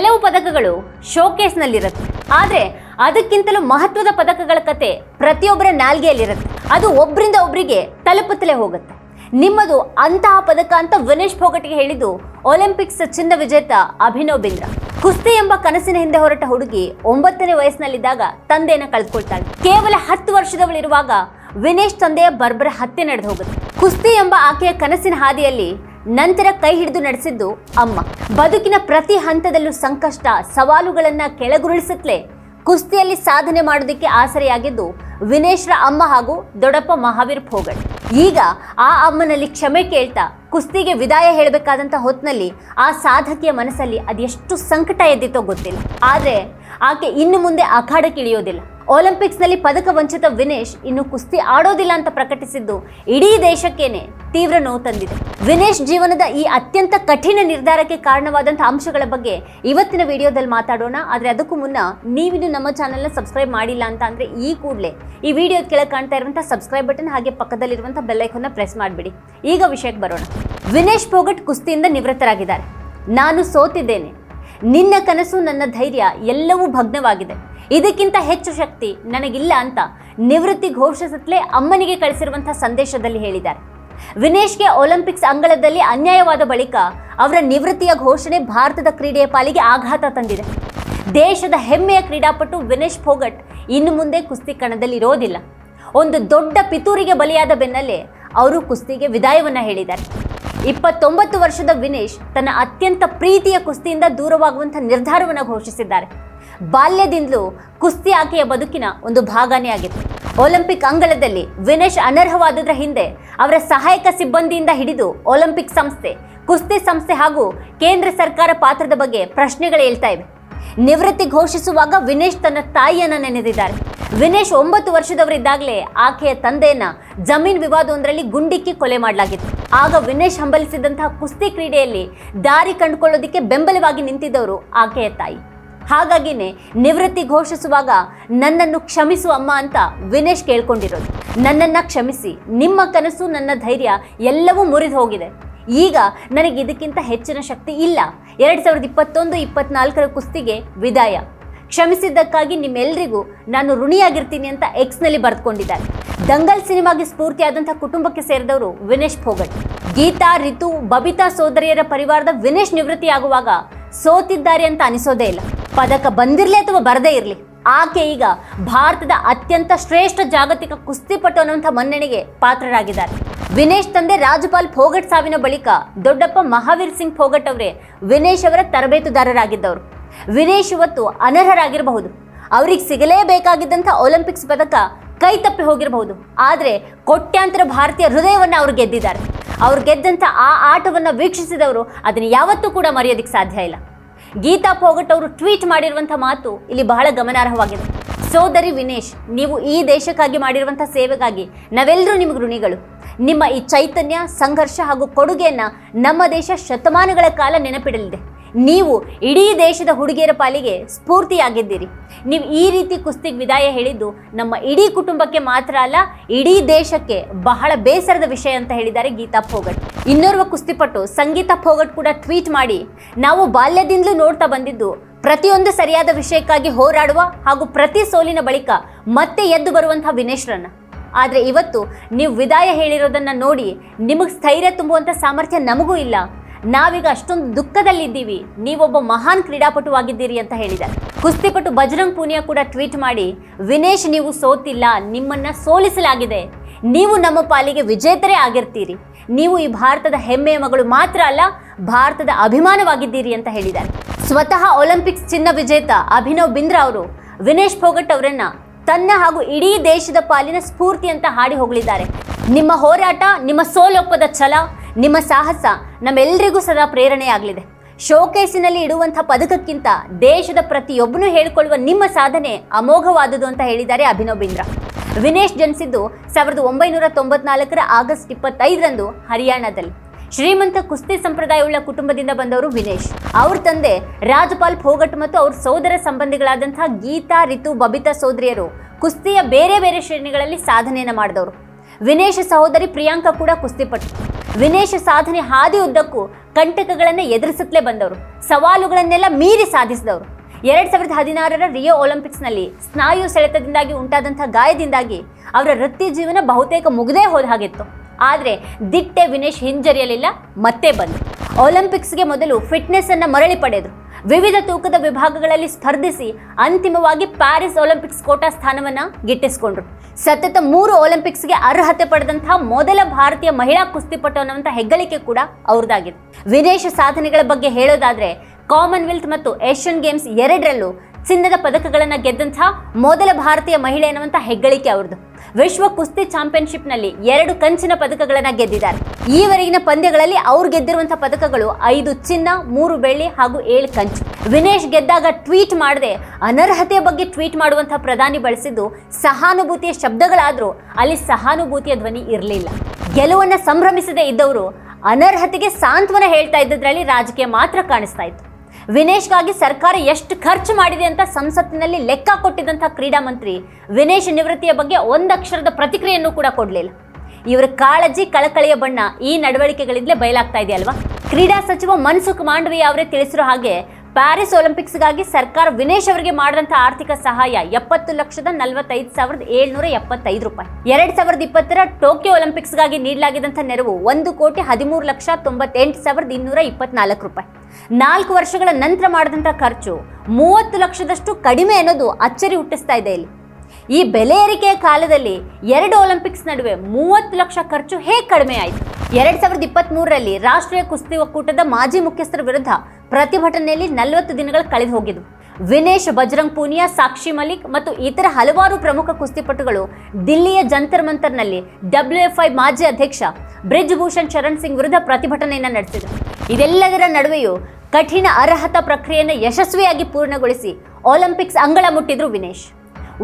ಕೆಲವು ಪದಕಗಳು ಶೋಕೇಸ್ನಲ್ಲಿರುತ್ತೆ. ಆದರೆ ಅದಕ್ಕಿಂತಲೂ ಮಹತ್ವದ ಪದಕಗಳ ಕತೆ ಪ್ರತಿಯೊಬ್ಬರ ನಾಲ್ಗೆಯಲ್ಲಿರುತ್ತೆ. ಅದು ಒಬ್ಬರಿಂದ ಒಬ್ಬರಿಗೆ ತಲುಪುತ್ತಲೇ ಹೋಗುತ್ತೆ. ನಿಮ್ಮದು ಅಂತಹ ಪದಕ ಅಂತ ವಿನೇಶ್ ಫೋಗಟ್ಗೆ ಹೇಳಿದ್ದು ಒಲಿಂಪಿಕ್ಸ್ ಚಿನ್ನ ವಿಜೇತ ಅಭಿನವ್ ಬಿಂದ್ರ. ಕುಸ್ತಿ ಎಂಬ ಕನಸಿನ ಹಿಂದೆ ಹೊರಟ ಹುಡುಗಿ ಒಂಬತ್ತನೇ ವಯಸ್ಸಿನಲ್ಲಿದ್ದಾಗ ತಂದೆಯನ್ನು ಕಳೆದುಕೊಳ್ತಾಳೆ ಕೇವಲ ಹತ್ತು ವರ್ಷದವಳಿರುವಾಗ ವಿನೇಶ್ ತಂದೆಯ ಬರ್ಬರ ಹತ್ಯೆ ನಡೆದು ಹೋಗುತ್ತೆ. ಕುಸ್ತಿ ಎಂಬ ಆಕೆಯ ಕನಸಿನ ಹಾದಿಯಲ್ಲಿ ನಂತರ ಕೈ ಹಿಡಿದು ನಡೆಸಿದ್ದು ಅಮ್ಮ. ಬದುಕಿನ ಪ್ರತಿ ಹಂತದಲ್ಲೂ ಸಂಕಷ್ಟ, ಸವಾಲುಗಳನ್ನು ಕೆಳಗುರುಳಿಸುತ್ತಲೇ ಕುಸ್ತಿಯಲ್ಲಿ ಸಾಧನೆ ಮಾಡೋದಕ್ಕೆ ಆಸರೆಯಾಗಿದ್ದು ವಿನೇಶ್ರ ಅಮ್ಮ ಹಾಗೂ ದೊಡ್ಡಪ್ಪ ಮಹಾವೀರ್ ಫೋಗಟ್ ಈಗ ಆ ಅಮ್ಮನಲ್ಲಿ ಕ್ಷಮೆ ಕೇಳ್ತಾ ಕುಸ್ತಿಗೆ ವಿದಾಯ ಹೇಳಬೇಕಾದಂಥ ಹೊತ್ತಿನಲ್ಲಿ ಆ ಸಾಧಕಿಯ ಮನಸ್ಸಲ್ಲಿ ಅದೆಷ್ಟು ಸಂಕಟ ಎದ್ದಿತ್ತೋ ಗೊತ್ತಿಲ್ಲ. ಆದರೆ ಆಕೆ ಇನ್ನು ಮುಂದೆ ಅಖಾಡಕ್ಕೆ ಇಳಿಯೋದಿಲ್ಲ ಒಲಿಂಪಿಕ್ಸ್ನಲ್ಲಿ ಪದಕ ವಂಚಿತ ವಿನೇಶ್ ಇನ್ನು ಕುಸ್ತಿ ಆಡೋದಿಲ್ಲ ಅಂತ ಪ್ರಕಟಿಸಿದ್ದು ಇಡೀ ದೇಶಕ್ಕೇನೆ ತೀವ್ರ ನೋವು ತಂದಿದೆ. ವಿನೇಶ್ ಜೀವನದ ಈ ಅತ್ಯಂತ ಕಠಿಣ ನಿರ್ಧಾರಕ್ಕೆ ಕಾರಣವಾದಂಥ ಅಂಶಗಳ ಬಗ್ಗೆ ಇವತ್ತಿನ ವಿಡಿಯೋದಲ್ಲಿ ಮಾತಾಡೋಣ. ಆದರೆ ಅದಕ್ಕೂ ಮುನ್ನ ನೀವಿನ್ನು ನಮ್ಮ ಚಾನಲ್ನ ಸಬ್ಸ್ಕ್ರೈಬ್ ಮಾಡಿಲ್ಲ ಅಂತ ಅಂದರೆ ಈ ಕೂಡಲೇ ಈ ವಿಡಿಯೋ ಕೆಳಗೆ ಕಾಣ್ತಾ ಇರುವಂಥ ಸಬ್ಸ್ಕ್ರೈಬ್ ಬಟನ್ ಹಾಗೆ ಪಕ್ಕದಲ್ಲಿರುವಂಥ ಬೆಲ್ಲೈಕನ್ನ ಪ್ರೆಸ್ ಮಾಡಿಬಿಡಿ. ಈಗ ವಿಷಯಕ್ಕೆ ಬರೋಣ. ವಿನೇಶ್ ಫೋಗಟ್ ಕುಸ್ತಿಯಿಂದ ನಿವೃತ್ತರಾಗಿದ್ದಾರೆ. ನಾನು ಸೋತಿದ್ದೇನೆ. ನಿನ್ನ ಕನಸು, ನನ್ನ ಧೈರ್ಯ ಎಲ್ಲವೂ ಭಗ್ನವಾಗಿದೆ. ಇದಕ್ಕಿಂತ ಹೆಚ್ಚು ಶಕ್ತಿ ನನಗಿಲ್ಲ ಅಂತ ನಿವೃತ್ತಿ ಘೋಷಿಸುತ್ತಲೇ ಅಮ್ಮನಿಗೆ ಕಳಿಸಿರುವಂಥ ಸಂದೇಶದಲ್ಲಿ ಹೇಳಿದ್ದಾರೆ. ವಿನೇಶ್ಗೆ ಒಲಿಂಪಿಕ್ಸ್ ಅಂಗಳದಲ್ಲಿ ಅನ್ಯಾಯವಾದ ಬಳಿಕ ಅವರ ನಿವೃತ್ತಿಯ ಘೋಷಣೆ ಭಾರತದ ಕ್ರೀಡೆಯ ಪಾಲಿಗೆ ಆಘಾತ ತಂದಿದೆ. ದೇಶದ ಹೆಮ್ಮೆಯ ಕ್ರೀಡಾಪಟು ವಿನೇಶ್ ಫೋಗಟ್ ಇನ್ನು ಮುಂದೆ ಕುಸ್ತಿ ಕಣದಲ್ಲಿ ಇರೋದಿಲ್ಲ. ಒಂದು ದೊಡ್ಡ ಪಿತೂರಿಗೆ ಬಲಿಯಾದ ಬೆನ್ನಲ್ಲೇ ಅವರು ಕುಸ್ತಿಗೆ ವಿದಾಯವನ್ನ ಹೇಳಿದ್ದಾರೆ. ಇಪ್ಪತ್ತೊಂಬತ್ತು ವರ್ಷದ ವಿನೇಶ್ ತನ್ನ ಅತ್ಯಂತ ಪ್ರೀತಿಯ ಕುಸ್ತಿಯಿಂದ ದೂರವಾಗುವಂಥ ನಿರ್ಧಾರವನ್ನು ಘೋಷಿಸಿದ್ದಾರೆ. ಬಾಲ್ಯದಿಂದಲೂ ಕುಸ್ತಿ ಆಕೆಯ ಬದುಕಿನ ಒಂದು ಭಾಗನೇ ಆಗಿತ್ತು. ಒಲಿಂಪಿಕ್ ಅಂಗಳದಲ್ಲಿ ವಿನೇಶ್ ಅನರ್ಹವಾದದರ ಹಿಂದೆ ಅವರ ಸಹಾಯಕ ಸಿಬ್ಬಂದಿಯಿಂದ ಹಿಡಿದು ಒಲಿಂಪಿಕ್ ಸಂಸ್ಥೆ, ಕುಸ್ತಿ ಸಂಸ್ಥೆ ಹಾಗೂ ಕೇಂದ್ರ ಸರ್ಕಾರ ಪಾತ್ರದ ಬಗ್ಗೆ ಪ್ರಶ್ನೆಗಳು ಹೇಳ್ತಾ ಇವೆ. ನಿವೃತ್ತಿ ಘೋಷಿಸುವಾಗ ವಿನೇಶ್ ತನ್ನ ತಾಯಿಯನ್ನು ನೆನೆದಿದ್ದಾರೆ. ವಿನೇಶ್ ಒಂಬತ್ತು ವರ್ಷದವರಿದ್ದಾಗಲೇ ಆಕೆಯ ತಂದೆಯನ್ನ ಜಮೀನ್ ವಿವಾದವೊಂದರಲ್ಲಿ ಗುಂಡಿಕ್ಕಿ ಕೊಲೆ ಮಾಡಲಾಗಿತ್ತು. ಆಗ ವಿನೇಶ್ ಹಂಬಲಿಸಿದಂತಹ ಕುಸ್ತಿ ಕ್ರೀಡೆಯಲ್ಲಿ ದಾರಿ ಕಂಡುಕೊಳ್ಳೋದಕ್ಕೆ ಬೆಂಬಲವಾಗಿ ನಿಂತಿದ್ದವರು ಆಕೆಯ ತಾಯಿ. ಹಾಗಾಗಿನೇ ನಿವೃತ್ತಿ ಘೋಷಿಸುವಾಗ ನನ್ನನ್ನು ಕ್ಷಮಿಸು ಅಮ್ಮ ಅಂತ ವಿನೇಶ್ ಕೇಳ್ಕೊಂಡಿರೋದು. ನನ್ನನ್ನ ಕ್ಷಮಿಸಿ, ನಿಮ್ಮ ಕನಸು, ನನ್ನ ಧೈರ್ಯ ಎಲ್ಲವೂ ಮುರಿದು ಹೋಗಿದೆ. ಈಗ ನನಗೆ ಇದಕ್ಕಿಂತ ಹೆಚ್ಚಿನ ಶಕ್ತಿ ಇಲ್ಲ. ಎರಡು ಸಾವಿರದ ಇಪ್ಪತ್ತೊಂದು, ಇಪ್ಪತ್ನಾಲ್ಕರ ಕುಸ್ತಿಗೆ ವಿದಾಯ. ಕ್ಷಮಿಸಿದ್ದಕ್ಕಾಗಿ ನಿಮ್ಮೆಲ್ಲರಿಗೂ ನಾನು ಋಣಿಯಾಗಿರ್ತೀನಿ ಅಂತ ಎಕ್ಸ್ನಲ್ಲಿ ಬರೆದುಕೊಂಡಿದ್ದಾರೆ. ದಂಗಲ್ ಸಿನಿಮಾಗೆ ಸ್ಫೂರ್ತಿಯಾದಂಥ ಕುಟುಂಬಕ್ಕೆ ಸೇರಿದವರು ವಿನೇಶ್ ಫೋಗಟ್ ಗೀತಾ, ರಿತು, ಬಬಿತಾ ಸೋದರಿಯರ ಪರಿವಾರದ ವಿನೇಶ್ ನಿವೃತ್ತಿಯಾಗುವಾಗ ಸೋತಿದ್ದಾರೆ ಅಂತ ಅನಿಸೋದೇ ಇಲ್ಲ. ಪದಕ ಬಂದಿರಲಿ ಅಥವಾ ಬರದೇ ಇರಲಿ, ಆಕೆ ಈಗ ಭಾರತದ ಅತ್ಯಂತ ಶ್ರೇಷ್ಠ ಜಾಗತಿಕ ಕುಸ್ತಿಪಟು ಅನ್ನುವಂಥ ಮನ್ನಣೆಗೆ ಪಾತ್ರರಾಗಿದ್ದಾರೆ. ವಿನೇಶ್ ತಂದೆ ರಾಜ್ಪಾಲ್ ಫೋಗಟ್ ಸಾವಿನ ಬಳಿಕ ದೊಡ್ಡಪ್ಪ ಮಹಾವೀರ್ ಸಿಂಗ್ ಫೋಗಟ್ ಅವರೇ ವಿನೇಶ್ ಅವರ ತರಬೇತುದಾರರಾಗಿದ್ದವರು. ವಿನೇಶ್ ಇವತ್ತು ಅನರ್ಹರಾಗಿರಬಹುದು. ಅವ್ರಿಗೆ ಸಿಗಲೇಬೇಕಾಗಿದ್ದಂಥ ಒಲಿಂಪಿಕ್ಸ್ ಪದಕ ಕೈ ತಪ್ಪಿ ಹೋಗಿರಬಹುದು. ಆದರೆ ಕೋಟ್ಯಾಂತರ ಭಾರತೀಯ ಹೃದಯವನ್ನು ಅವ್ರು ಗೆದ್ದಿದ್ದಾರೆ. ಅವ್ರು ಗೆದ್ದಂಥ ಆ ಆಟವನ್ನು ವೀಕ್ಷಿಸಿದವರು ಅದನ್ನು ಯಾವತ್ತೂ ಕೂಡ ಮರೆಯೋದಕ್ಕೆ ಸಾಧ್ಯ ಇಲ್ಲ. ಗೀತಾ ಫೋಗಟ್ ಅವರು ಟ್ವೀಟ್ ಮಾಡಿರುವಂಥ ಮಾತು ಇಲ್ಲಿ ಬಹಳ ಗಮನಾರ್ಹವಾಗಿದೆ. ಸೋದರಿ ವಿನೇಶ್, ನೀವು ಈ ದೇಶಕ್ಕಾಗಿ ಮಾಡಿರುವಂಥ ಸೇವೆಗಾಗಿ ನಾವೆಲ್ಲರೂ ನಿಮಗೆ ಋಣಿಗಳು. ನಿಮ್ಮ ಈ ಚೈತನ್ಯ, ಸಂಘರ್ಷ ಹಾಗೂ ಕೊಡುಗೆಯನ್ನು ನಮ್ಮ ದೇಶ ಶತಮಾನಗಳ ಕಾಲ ನೆನಪಿಡಲಿದೆ. ನೀವು ಇಡೀ ದೇಶದ ಹುಡುಗಿಯರ ಪಾಲಿಗೆ ಸ್ಫೂರ್ತಿಯಾಗಿದ್ದೀರಿ. ನೀವು ಈ ರೀತಿ ಕುಸ್ತಿಗೆ ವಿದಾಯ ಹೇಳಿದ್ದು ನಮ್ಮ ಇಡೀ ಕುಟುಂಬಕ್ಕೆ ಮಾತ್ರ ಅಲ್ಲ, ಇಡೀ ದೇಶಕ್ಕೆ ಬಹಳ ಬೇಸರದ ವಿಷಯ ಅಂತ ಹೇಳಿದ್ದಾರೆ ಗೀತಾ ಫೋಗಟ್ ಇನ್ನೋರ್ವ ಕುಸ್ತಿಪಟ್ಟು ಸಂಗೀತ ಫೋಗಟ್ ಕೂಡ ಟ್ವೀಟ್ ಮಾಡಿ, ನಾವು ಬಾಲ್ಯದಿಂದಲೂ ನೋಡ್ತಾ ಬಂದಿದ್ದು ಪ್ರತಿಯೊಂದು ಸರಿಯಾದ ವಿಷಯಕ್ಕಾಗಿ ಹೋರಾಡುವ ಹಾಗೂ ಪ್ರತಿ ಸೋಲಿನ ಬಳಿಕ ಮತ್ತೆ ಎದ್ದು ಬರುವಂತಹ ವಿನೇಶ್ರನ್ನ. ಆದರೆ ಇವತ್ತು ನೀವು ವಿದಾಯ ಹೇಳಿರೋದನ್ನು ನೋಡಿ ನಿಮಗೆ ಸ್ಥೈರ್ಯ ತುಂಬುವಂಥ ಸಾಮರ್ಥ್ಯ ನಮಗೂ ಇಲ್ಲ. ನಾವೀಗ ಅಷ್ಟೊಂದು ದುಃಖದಲ್ಲಿದ್ದೀವಿ. ನೀವೊಬ್ಬ ಮಹಾನ್ ಕ್ರೀಡಾಪಟುವಾಗಿದ್ದೀರಿ ಅಂತ ಹೇಳಿದ್ದಾರೆ. ಕುಸ್ತಿಪಟು ಬಜರಂಗ್ ಪೂನಿಯಾ ಕೂಡ ಟ್ವೀಟ್ ಮಾಡಿ, ವಿನೇಶ್, ನೀವು ಸೋತಿಲ್ಲ, ನಿಮ್ಮನ್ನ ಸೋಲಿಸಲಾಗಿದೆ. ನೀವು ನಮ್ಮ ಪಾಲಿಗೆ ವಿಜೇತರೇ ಆಗಿರ್ತೀರಿ. ನೀವು ಈ ಭಾರತದ ಹೆಮ್ಮೆಯ ಮಗಳು ಮಾತ್ರ ಅಲ್ಲ, ಭಾರತದ ಅಭಿಮಾನವಾಗಿದ್ದೀರಿ ಅಂತ ಹೇಳಿದ್ದಾರೆ. ಸ್ವತಃ ಒಲಿಂಪಿಕ್ಸ್ ಚಿನ್ನ ವಿಜೇತ ಅಭಿನವ್ ಬಿಂದ್ರಾ ಅವರು, ವಿನೇಶ್ ಫೋಗಟ್ ಅವರನ್ನ ತನ್ನ ಹಾಗೂ ಇಡೀ ದೇಶದ ಪಾಲಿನ ಸ್ಫೂರ್ತಿ ಅಂತ ಹಾಡಿ ಹೋಗಲಿದ್ದಾರೆ ನಿಮ್ಮ ಹೋರಾಟ, ನಿಮ್ಮ ಸೋಲೊಪ್ಪದ ಛಲ, ನಿಮ್ಮ ಸಾಹಸ ನಮ್ಮೆಲ್ಲರಿಗೂ ಸದಾ ಪ್ರೇರಣೆಯಾಗಲಿದೆ. ಶೋಕೇಸಿನಲ್ಲಿ ಇಡುವಂಥ ಪದಕಕ್ಕಿಂತ ದೇಶದ ಪ್ರತಿಯೊಬ್ಬನೂ ಹೇಳಿಕೊಳ್ಳುವ ನಿಮ್ಮ ಸಾಧನೆ ಅಮೋಘವಾದುದು ಅಂತ ಹೇಳಿದ್ದಾರೆ ಅಭಿನವ್ ಬಿಂದ್ರ. ವಿನೇಶ್ ಜನಿಸಿದ್ದು ಸಾವಿರದ ಒಂಬೈನೂರ ತೊಂಬತ್ನಾಲ್ಕರ ಆಗಸ್ಟ್ ಇಪ್ಪತ್ತೈದರಂದು ಹರಿಯಾಣದಲ್ಲಿ. ಶ್ರೀಮಂತ ಕುಸ್ತಿ ಸಂಪ್ರದಾಯವುಳ್ಳ ಕುಟುಂಬದಿಂದ ಬಂದವರು ವಿನೇಶ್. ಅವ್ರ ತಂದೆ ರಾಜಪಾಲ್ ಫೋಗಟ್ ಮತ್ತು ಅವ್ರ ಸೋದರ ಸಂಬಂಧಿಗಳಾದಂಥ ಗೀತಾ, ರಿತು, ಬಬಿತಾ ಸೋದರಿಯರು ಕುಸ್ತಿಯ ಬೇರೆ ಬೇರೆ ಶ್ರೇಣಿಗಳಲ್ಲಿ ಸಾಧನೆಯನ್ನು ಮಾಡಿದವರು. ವಿನೇಶ್ ಸಹೋದರಿ ಪ್ರಿಯಾಂಕಾ ಕೂಡ ಕುಸ್ತಿಪಟ್ಟು ವಿನೇಶ್ ಸಾಧನೆ ಹಾದಿ ಉದ್ದಕ್ಕೂ ಕಂಟಕಗಳನ್ನು ಎದುರಿಸುತ್ತಲೇ ಬಂದವರು. ಸವಾಲುಗಳನ್ನೆಲ್ಲ ಮೀರಿ ಸಾಧಿಸಿದವರು. ಎರಡು ಸಾವಿರದ ಹದಿನಾರರ ರಿಯೋ ಒಲಿಂಪಿಕ್ಸ್ನಲ್ಲಿ ಸ್ನಾಯು ಸೆಳೆತದಿಂದಾಗಿ ಉಂಟಾದಂಥ ಗಾಯದಿಂದಾಗಿ ಅವರ ವೃತ್ತಿ ಜೀವನ ಬಹುತೇಕ ಮುಗದೇ ಹೋದ ಹಾಗಿತ್ತು. ಆದರೆ ದಿಟ್ಟೆ ವಿನೇಶ್ ಹಿಂಜರಿಯಲಿಲ್ಲ, ಮತ್ತೆ ಬಂದು. ಒಲಿಂಪಿಕ್ಸ್ಗೆ ಮೊದಲು ಫಿಟ್ನೆಸ್ ಅನ್ನ ಮರಳಿ ಪಡೆದರು. ವಿವಿಧ ತೂಕದ ವಿಭಾಗಗಳಲ್ಲಿ ಸ್ಪರ್ಧಿಸಿ ಅಂತಿಮವಾಗಿ ಪ್ಯಾರಿಸ್ ಒಲಿಂಪಿಕ್ಸ್ ಕೋಟಾ ಸ್ಥಾನವನ್ನ ಗಿಟ್ಟಿಸಿಕೊಂಡ್ರು. ಸತತ ಮೂರು ಒಲಿಂಪಿಕ್ಸ್ಗೆ ಅರ್ಹತೆ ಪಡೆದಂತಹ ಮೊದಲ ಭಾರತೀಯ ಮಹಿಳಾ ಕುಸ್ತಿಪಟು ಅನ್ನುವಂಥ ಹೆಗ್ಗಳಿಕೆ ಕೂಡ ಅವ್ರದ್ದಾಗಿದೆ ವಿದೇಶ ಸಾಧನೆಗಳ ಬಗ್ಗೆ ಹೇಳೋದಾದ್ರೆ, ಕಾಮನ್ವೆಲ್ತ್ ಮತ್ತು ಏಷ್ಯನ್ ಗೇಮ್ಸ್ ಎರಡರಲ್ಲೂ ಚಿನ್ನದ ಪದಕಗಳನ್ನು ಗೆದ್ದಂತಹ ಮೊದಲ ಭಾರತೀಯ ಮಹಿಳೆ ಅನ್ನುವಂಥ ಹೆಗ್ಗಳಿಕೆ ಅವ್ರದ್ದು. ವಿಶ್ವ ಕುಸ್ತಿ ಚಾಂಪಿಯನ್ಶಿಪ್ನಲ್ಲಿ ಎರಡು ಕಂಚಿನ ಪದಕಗಳನ್ನು ಗೆದ್ದಿದ್ದಾರೆ. ಈವರೆಗಿನ ಪಂದ್ಯಗಳಲ್ಲಿ ಅವ್ರು ಗೆದ್ದಿರುವಂತಹ ಪದಕಗಳು ಐದು ಚಿನ್ನ, ಮೂರು ಬೆಳ್ಳಿ ಹಾಗೂ ಏಳು ಕಂಚು. ವಿನೇಶ್ ಗೆದ್ದಾಗ ಟ್ವೀಟ್ ಮಾಡದೆ ಅನರ್ಹತೆಯ ಬಗ್ಗೆ ಟ್ವೀಟ್ ಮಾಡುವಂತಹ ಪ್ರಧಾನಿ ಬಳಸಿದ್ದು ಸಹಾನುಭೂತಿಯ ಶಬ್ದಗಳಾದರೂ ಅಲ್ಲಿ ಸಹಾನುಭೂತಿಯ ಧ್ವನಿ ಇರಲಿಲ್ಲ. ಗೆಲುವನ್ನು ಸಂಭ್ರಮಿಸದೇ ಇದ್ದವರು ಅನರ್ಹತೆಗೆ ಸಾಂತ್ವನ ಹೇಳ್ತಾ ಇದ್ದದ್ರಲ್ಲಿ ರಾಜಕೀಯ ಮಾತ್ರ ಕಾಣಿಸ್ತಾ ಇತ್ತು. ವಿನೇಶ್ಗಾಗಿ ಸರ್ಕಾರ ಎಷ್ಟು ಖರ್ಚು ಮಾಡಿದೆ ಅಂತ ಸಂಸತ್ತಿನಲ್ಲಿ ಲೆಕ್ಕ ಕೊಟ್ಟಿದ್ದಂಥ ಕ್ರೀಡಾ ಮಂತ್ರಿ ವಿನೇಶ್ ನಿವೃತ್ತಿಯ ಬಗ್ಗೆ ಒಂದಕ್ಷರದ ಪ್ರತಿಕ್ರಿಯೆಯನ್ನು ಕೂಡ ಕೊಡಲಿಲ್ಲ. ಇವರ ಕಾಳಜಿ ಕಳಕಳಿಯ ಬಣ್ಣ ಈ ನಡವಳಿಕೆಗಳಿಂದಲೇ ಬಯಲಾಗ್ತಾ ಇದೆ ಅಲ್ವಾ ಕ್ರೀಡಾ ಸಚಿವ ಮನ್ಸುಖ್ ಮಾಂಡವಿಯ ಅವರೇ ತಿಳಿಸಿರೋ ಹಾಗೆ ಪ್ಯಾರಿಸ್ ಒಲಿಂಪಿಕ್ಸ್ಗಾಗಿ ಸರ್ಕಾರ ವಿನೇಶ್ ಅವರಿಗೆ ಮಾಡಿದಂಥ ಆರ್ಥಿಕ ಸಹಾಯ ಎಪ್ಪತ್ತು ಲಕ್ಷದ ನಲವತ್ತೈದು ಸಾವಿರದ ಏಳ್ನೂರ ಎಪ್ಪತ್ತೈದು ರೂಪಾಯಿ. ಎರಡ್ ಸಾವಿರದ ಇಪ್ಪತ್ತರ ಟೋಕಿಯೋ ಒಲಿಂಪಿಕ್ಸ್ಗಾಗಿ ನೀಡಲಾಗಿದ್ದಂಥ ನೆರವು ಒಂದು ಕೋಟಿ ಹದಿಮೂರು ಲಕ್ಷ ತೊಂಬತ್ತೆಂಟು ಸಾವಿರದ ಇನ್ನೂರ ಇಪ್ಪತ್ನಾಲ್ಕು ರೂಪಾಯಿ. ನಾಲ್ಕು ವರ್ಷಗಳ ನಂತರ ಮಾಡಿದಂಥ ಖರ್ಚು ಮೂವತ್ತು ಲಕ್ಷದಷ್ಟು ಕಡಿಮೆ ಅನ್ನೋದು ಅಚ್ಚರಿ ಹುಟ್ಟಿಸ್ತಾ ಇದೆ ಇಲ್ಲಿ. ಈ ಬೆಲೆ ಏರಿಕೆಯ ಕಾಲದಲ್ಲಿ ಎರಡು ಒಲಿಂಪಿಕ್ಸ್ ನಡುವೆ ಮೂವತ್ತು ಲಕ್ಷ ಖರ್ಚು ಹೇಗೆ ಕಡಿಮೆ ಆಯಿತು? ಎರಡ್ ಸಾವಿರದ ಇಪ್ಪತ್ತ್ ಮೂರರಲ್ಲಿ ರಾಷ್ಟ್ರೀಯ ಕುಸ್ತಿ ಒಕ್ಕೂಟದ ಮಾಜಿ ಮುಖ್ಯಸ್ಥರ ವಿರುದ್ಧ ಪ್ರತಿಭಟನೆಯಲ್ಲಿ ನಲವತ್ತು ದಿನಗಳು ಕಳೆದು ಹೋಗಿದ್ವು ವಿನೇಶ್ ಬಜರಂಗ್ ಪೂನಿಯಾ, ಸಾಕ್ಷಿ ಮಲಿಕ್ ಮತ್ತು ಇತರ ಹಲವಾರು ಪ್ರಮುಖ ಕುಸ್ತಿಪಟುಗಳು ದಿಲ್ಲಿಯ ಜಂತರ್ ಮಂತರ್ನಲ್ಲಿ ಡಬ್ಲ್ಯೂಎಫ್ಐ ಮಾಜಿ ಅಧ್ಯಕ್ಷ ಬ್ರಿಜ್ ಭೂಷಣ್ ಶರಣ್ ಸಿಂಗ್ ವಿರುದ್ಧ ಪ್ರತಿಭಟನೆಯನ್ನು ನಡೆಸಿದರು. ಇದೆಲ್ಲದರ ನಡುವೆಯೂ ಕಠಿಣ ಅರ್ಹತಾ ಪ್ರಕ್ರಿಯೆಯನ್ನು ಯಶಸ್ವಿಯಾಗಿ ಪೂರ್ಣಗೊಳಿಸಿ ಒಲಿಂಪಿಕ್ಸ್ ಅಂಗಳ ಮುಟ್ಟಿದ್ರು ವಿನೇಶ್.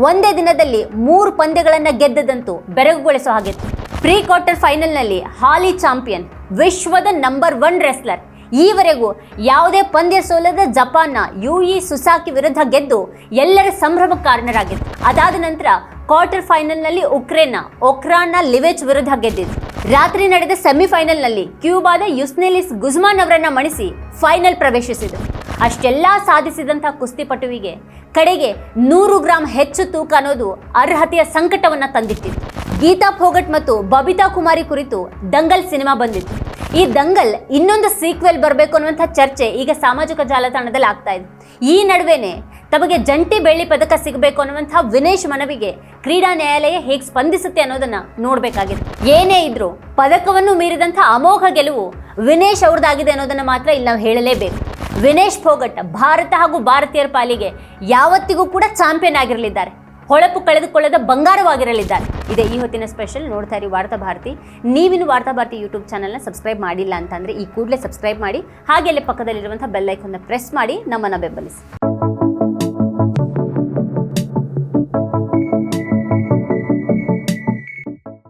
ಒಂದೇ ದಿನದಲ್ಲಿ ಮೂರು ಪಂದ್ಯಗಳನ್ನು ಗೆದ್ದದಂತೂ ಬೆರಗುಗೊಳಿಸೋ ಹಾಗಿತ್ತು. ಪ್ರೀ ಕ್ವಾರ್ಟರ್ ಫೈನಲ್ನಲ್ಲಿ ಹಾಲಿ ಚಾಂಪಿಯನ್, ವಿಶ್ವದ ನಂಬರ್ ಒನ್ ರೆಸ್ಲರ್ ಈವರೆಗೂ ಯಾವುದೇ ಪಂದ್ಯ ಸೋಲದ ಜಪಾನ್ನ ಯುಇ ಸುಸಾಕಿ ವಿರುದ್ಧ ಗೆದ್ದು ಎಲ್ಲರ ಸಂಭ್ರಮ ಕಾರಣರಾಗಿತ್ತು ಅದಾದ ನಂತರ ಕ್ವಾರ್ಟರ್ ಫೈನಲ್ನಲ್ಲಿ ಉಕ್ರೇನ್ನ ಒಕ್ರಾನ್ನ ಲಿವೆಚ್ ವಿರುದ್ಧ ಗೆದ್ದಿತ್ತು ರಾತ್ರಿ ನಡೆದ ಸೆಮಿಫೈನಲ್ನಲ್ಲಿ ಕ್ಯೂಬಾದ ಯುಸ್ನೆಲಿಸ್ ಗುಜ್ಮಾನ್ ಅವರನ್ನ ಮಣಿಸಿ ಫೈನಲ್ ಪ್ರವೇಶಿಸಿದರು. ಅಷ್ಟೆಲ್ಲ ಸಾಧಿಸಿದಂಥ ಕುಸ್ತಿಪಟುವಿಗೆ ಕಡೆಗೆ ನೂರು ಗ್ರಾಂ ಹೆಚ್ಚು ತೂಕ ಅನ್ನೋದು ಅರ್ಹತೆಯ ಸಂಕಟವನ್ನು ತಂದಿಟ್ಟಿತ್ತು ಗೀತಾ ಫೋಗಟ್ ಮತ್ತು ಬಬಿತಾ ಕುಮಾರಿ ಕುರಿತು ದಂಗಲ್ ಸಿನಿಮಾ ಬಂದಿತ್ತು. ಈ ದಂಗಲ್ ಇನ್ನೊಂದು ಸೀಕ್ವೆಲ್ ಬರಬೇಕು ಅನ್ನುವಂಥ ಚರ್ಚೆ ಈಗ ಸಾಮಾಜಿಕ ಜಾಲತಾಣದಲ್ಲಿ ಆಗ್ತಾ ಇದೆ. ಈ ನಡುವೆನೆ ತಮಗೆ ಜಂಟಿ ಬೆಳ್ಳಿ ಪದಕ ಸಿಗಬೇಕು ಅನ್ನುವಂಥ ವಿನೇಶ್ ಮನವಿಗೆ ಕ್ರೀಡಾ ನ್ಯಾಯಾಲಯ ಹೇಗೆ ಸ್ಪಂದಿಸುತ್ತೆ ಅನ್ನೋದನ್ನು ನೋಡಬೇಕಾಗಿದೆ. ಏನೇ ಇದ್ರೂ ಪದಕವನ್ನು ಮೀರಿದಂಥ ಅಮೋಘ ಗೆಲುವು ವಿನೇಶ್ ಅವ್ರದ್ದಾಗಿದೆ ಅನ್ನೋದನ್ನು ಮಾತ್ರ ಇಲ್ಲಿ ನಾವು ಹೇಳಲೇಬೇಕು. ವಿನೇಶ್ ಫೋಗಟ್ ಭಾರತ ಹಾಗೂ ಭಾರತೀಯರ ಪಾಲಿಗೆ ಯಾವತ್ತಿಗೂ ಕೂಡ ಚಾಂಪಿಯನ್ ಆಗಿರಲಿದ್ದಾರೆ. ಹೊಳಪು ಕಳೆದುಕೊಳ್ಳದ ಬಂಗಾರವಾಗಿರಲಿದ್ದಾರೆ. ಇದೆ ಈ ಹೊತ್ತಿನ ಸ್ಪೆಷಲ್ ನೋಡ್ತಾ ಇರಿ ವಾರ್ತಾ ಭಾರತಿ. ನೀವಿನ್ನು ವಾರ್ತಾ ಭಾರತಿ ಯೂಟ್ಯೂಬ್ ಚಾನಲ್ನ ಸಬ್ಸ್ಕ್ರೈಬ್ ಮಾಡಿಲ್ಲ ಅಂತಂದ್ರೆ ಈ ಕೂಡಲೇ ಸಬ್ಸ್ಕ್ರೈಬ್ ಮಾಡಿ, ಹಾಗೆ ಅಲ್ಲಿ ಪಕ್ಕದಲ್ಲಿರುವಂಥ ಬೆಲ್ ಐಕನ್ನ ಪ್ರೆಸ್ ಮಾಡಿ, ನಮ್ಮನ್ನು ಬೆಂಬಲಿಸಿ.